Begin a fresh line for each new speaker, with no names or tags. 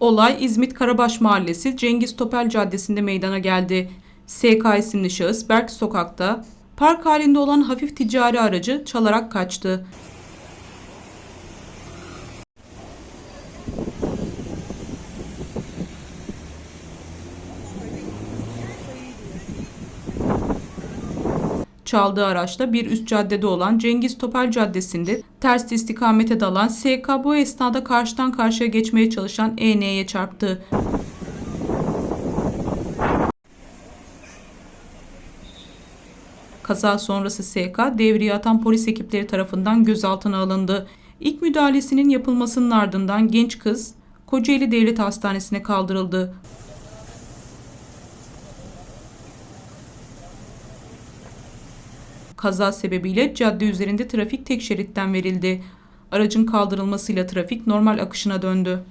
Olay İzmit Karabaş Mahallesi Cengiz Topel Caddesi'nde meydana geldi. SK isimli şahıs Berk sokakta park halinde olan hafif ticari aracı çalarak kaçtı. Çaldığı araçla bir üst caddede olan Cengiz Topel Caddesi'nde ters istikamete dalan SK bu esnada karşıdan karşıya geçmeye çalışan EN'ye çarptı. Kaza sonrası SK devriye atan polis ekipleri tarafından gözaltına alındı. İlk müdahalesinin yapılmasının ardından genç kız Kocaeli Devlet Hastanesi'ne kaldırıldı. Kaza sebebiyle cadde üzerinde trafik tek şeritten verildi. Aracın kaldırılmasıyla trafik normal akışına döndü.